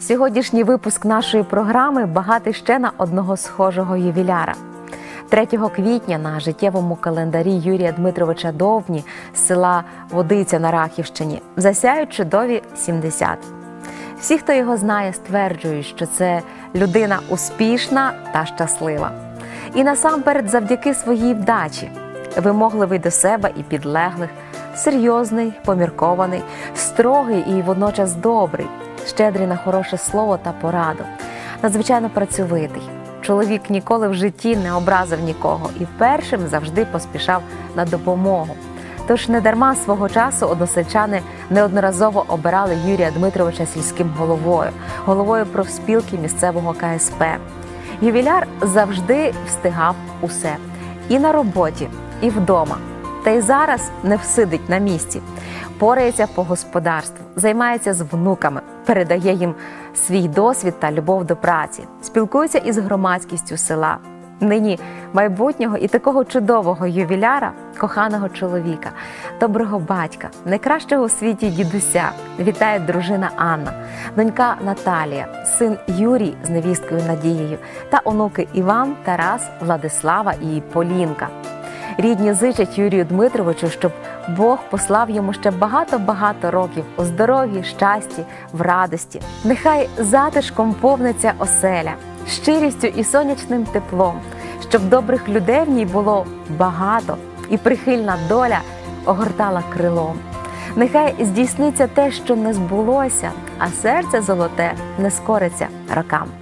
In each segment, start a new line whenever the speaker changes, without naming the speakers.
Сьогоднішній випуск нашої програми багатий ще на одного схожого ювіляра. 3 квітня на життєвому календарі Юрія Дмитровича Довні з села Водиця на Рахівщині засяють чудові 70. Всі, хто його знає, стверджують, що це людина успішна та щаслива. І насамперед, завдяки своїй вдачі, вимогливий до себе і підлеглих, серйозний, поміркований, строгий і водночас добрий, щедрий на хороше слово та пораду, надзвичайно працьовитий. Чоловік ніколи в житті не образив нікого і першим завжди поспішав на допомогу. Тож недарма свого часу односельчани неодноразово обирали Юрія Дмитровича сільським головою, головою профспілки місцевого КСП. Ювіляр завжди встигав усе і на роботі, і вдома. Та й зараз не всидить на місці, порається по господарству, займається з внуками, передає їм свій досвід та любов до праці, спілкується із громадськістю села. Нині майбутнього і такого чудового ювіляра, коханого чоловіка, доброго батька, найкращого у світі дідуся вітає дружина Анна, донька Наталія, син Юрій з невісткою Надією та онуки Іван, Тарас, Владислава і Полінка. Рідні зичать Юрію Дмитровичу, щоб Бог послав йому ще багато-багато років у здоров'ї, щасті, в радості. Нехай затишком повниться оселя, щирістю і сонячним теплом, щоб добрих людей в ній було багато, і прихильна доля огортала крилом. Нехай здійсниться те, що не збулося, а серце золоте не скориться рокам.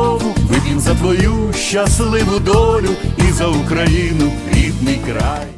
твою щасливу долю і за Україну рідний край.